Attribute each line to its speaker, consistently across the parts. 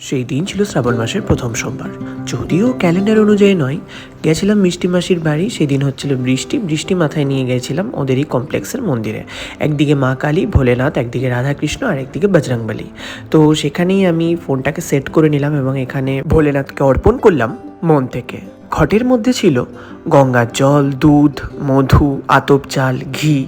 Speaker 1: সেই দিন ছিল শ্রাবণ মাসের প্রথম সোমবার। যদিও ক্যালেন্ডার অনুযায়ী নয়, গেছিলাম মিষ্টি মাসির বাড়ি, সেদিন হচ্ছিল বৃষ্টি বৃষ্টি মাথায় নিয়ে গেছিলাম ওদেরই কমপ্লেক্সের মন্দিরে। একদিকে মা কালী, ভোলেনাথ, একদিকে রাধাকৃষ্ণ, আর একদিকে বজরংবলী। তো সেখানেই আমি ফোনটাকে সেট করে নিলাম এবং এখানে ভোলেনাথকে অর্পণ করলাম মন থেকে। ঘটের মধ্যে ছিল গঙ্গার জল, দুধ, মধু, আতপ চাল, ঘি,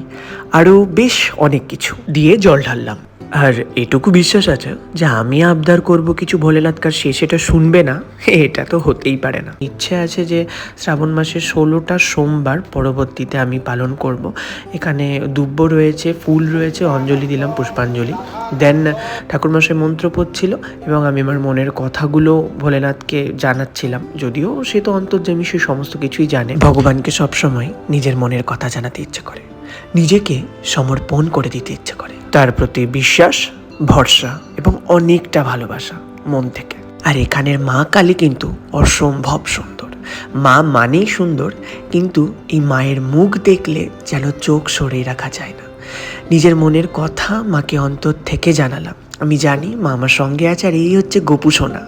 Speaker 1: আরও বেশ অনেক কিছু। দিয়ে জল ঢাললাম। আর এটুকু বিশ্বাস আছে যে আমি আবদার করব কিছু ভোলেনাথকার সে সেটা শুনবে না, এটা তো হতেই পারে না। ইচ্ছে আছে যে শ্রাবণ মাসের ষোলোটা সোমবার পরবর্তীতে আমি পালন করব। এখানে দুব্য রয়েছে, ফুল রয়েছে, অঞ্জলি দিলাম, পুষ্পাঞ্জলি। দেন ঠাকুরমশাই মন্ত্র পড়ছিল এবং আমি আমার মনের কথাগুলো ভোলেনাথকে জানাচ্ছিলাম। যদিও সে তো অন্তর্যামী, সে সমস্ত কিছুই জানে। ভগবানকে সবসময় নিজের মনের কথা জানাতে ইচ্ছে করে। নিজেকে সমর্পণ করে দিতে ইচ্ছে করে। তার প্রতি বিশ্বাস, ভরসা এবং অনেকটা ভালোবাসা মন থেকে। আর এখানের মা কালী কিন্তু অসম্ভব সুন্দর। মা মানেই সুন্দর, কিন্তু এই মায়ের মুখ দেখলে যেন চোখ সরিয়ে রাখা যায় না। নিজের মনের কথা মাকে অন্তর থেকে জানালাম। আমি জানি মা আমার সঙ্গে আছে আর এই হচ্ছে গোপু সোনা।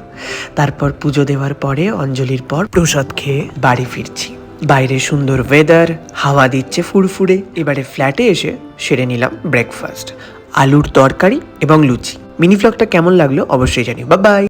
Speaker 1: তারপর পুজো দেওয়ার পরে অঞ্জলির পর প্রসাদ খেয়ে বাড়ি ফিরছি। বাইরে সুন্দর ওয়েদার হাওয়া দিচ্ছে ফুরফুরে, এবারে ফ্ল্যাটে এসে সেরে নিলাম ব্রেকফাস্ট আলুর তরকারি এবং লুচি। মিনি ফ্লগটা কেমন লাগল অবশ্যই জানিও। বা বাই